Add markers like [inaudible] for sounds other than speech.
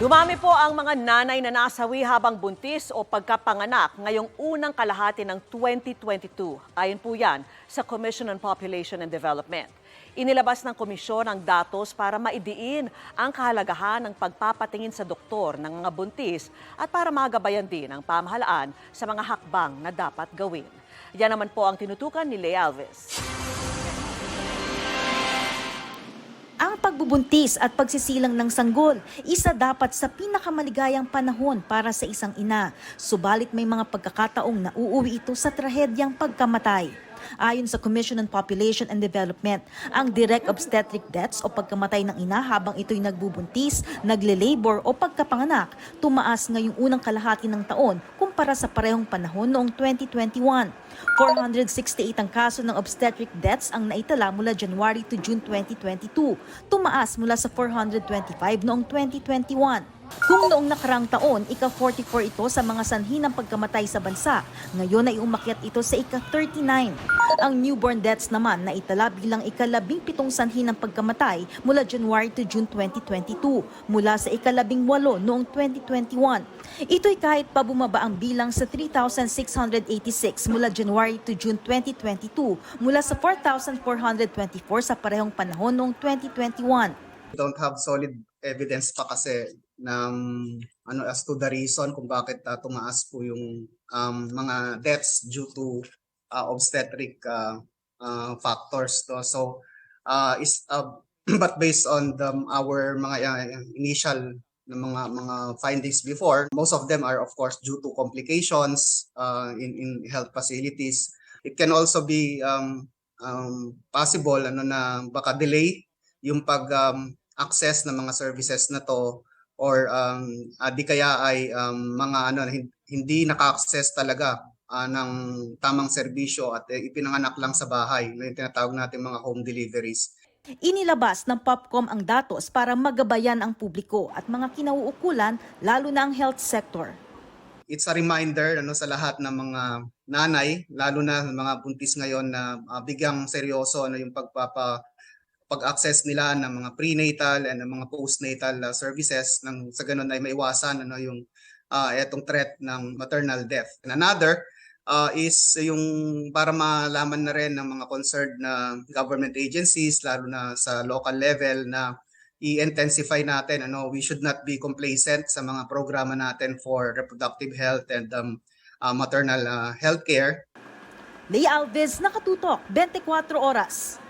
Dumami po ang mga nanay na nasawi habang buntis o pagkapanganak ngayong unang kalahati ng 2022. Ayon po yan sa Commission on Population and Development. Inilabas ng komisyon ang datos para maidiin ang kahalagahan ng pagpapatingin sa doktor ng mga buntis at para magabayan din ang pamahalaan sa mga hakbang na dapat gawin. Yan naman po ang tinutukan ni Lea Alves. Pagbubuntis at pagsisilang ng sanggol, isa dapat sa pinakamaligayang panahon para sa isang ina. Subalit may mga pagkakataong nauuwi ito sa trahedyang pagkamatay. Ayon sa Commission on Population and Development, ang direct obstetric deaths o pagkamatay ng ina habang ito'y nagbubuntis, nagle-labor o pagkapanganak, tumaas ngayong unang kalahati ng taon kumpara sa parehong panahon noong 2021. 468 ang kaso ng obstetric deaths ang naitala mula January to June 2022, tumaas mula sa 425 noong 2021. Kung noong nakarang taon, ika-44 ito sa mga sanhi ng pagkamatay sa bansa, ngayon ay umakyat ito sa ika-39. Ang newborn deaths naman na itala bilang ikalabing pitong sanhi ng pagkamatay mula January to June 2022, mula sa ikalabing walo noong 2021. Ito'y kahit pa bumaba ang bilang sa 3,686 mula January to June 2022, mula sa 4,424 sa parehong panahon noong 2021. don't have solid evidence pa kasi ng ano as to the reason kung bakit uh, tumaas po yung um, mga deaths due to uh, obstetric uh, uh, factors to so uh, is uh, [clears throat] but based on the, our mga uh, initial na mga mga findings before most of them are of course due to complications uh, in in health facilities. It can also be um, um, possible ano na baka delay yung pag um, access ng mga services na to or um, ah, di kaya ay um, mga ano hin- hindi naka-access talaga ah, ng tamang serbisyo at eh, ipinanganak lang sa bahay na yung tinatawag natin mga home deliveries. Inilabas ng Popcom ang datos para magabayan ang publiko at mga kinauukulan lalo na ang health sector. It's a reminder ano sa lahat ng mga nanay lalo na mga buntis ngayon na ah, bigyang seryoso ano yung pagpapa pag-access nila ng mga prenatal and ng mga postnatal ah, services nang sa ganun ay maiwasan ano yung ah, etong threat ng maternal death. And another ah, is yung para malaman na rin ng mga concerned na government agencies lalo na sa local level na i-intensify natin ano we should not be complacent sa mga programa natin for reproductive health and um, ah, maternal ah, health care Alves, Nakatutok, 24 Oras.